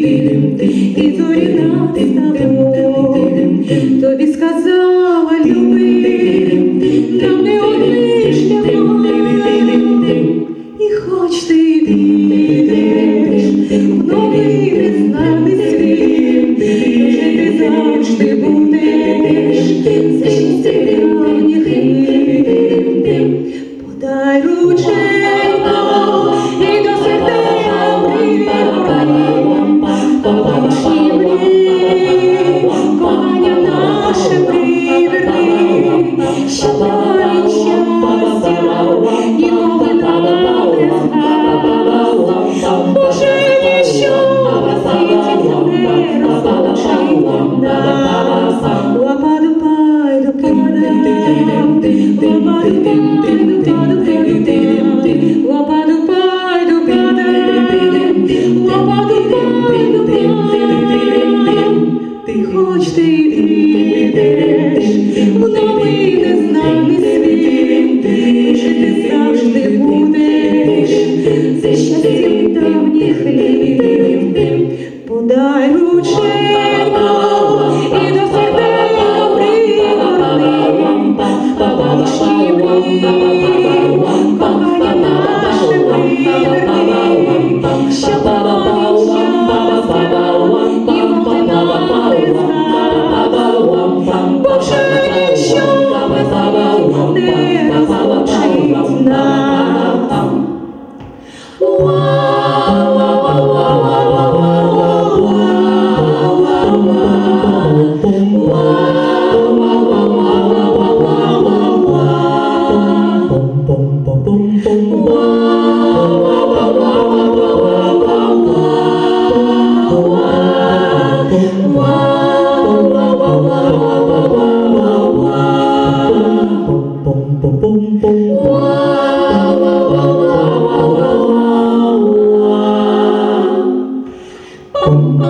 і зорі над тобою. Тобі сказала люби, там не одне шлях. І хоч ти йдеш, в новий незнаний світ, вже ти завжди будеш, наше приверни, далі щастя ніколи нам не згадав. Боже, ніщо на світі не розлучить нас. Лапа-дупай, дупа-дам, лапа-дупай, дупа-дупай, лапа-дупай, дупа-дам, лапа-дупай, дупа-дам. Ти хоч щастям. Подай рученько Oh.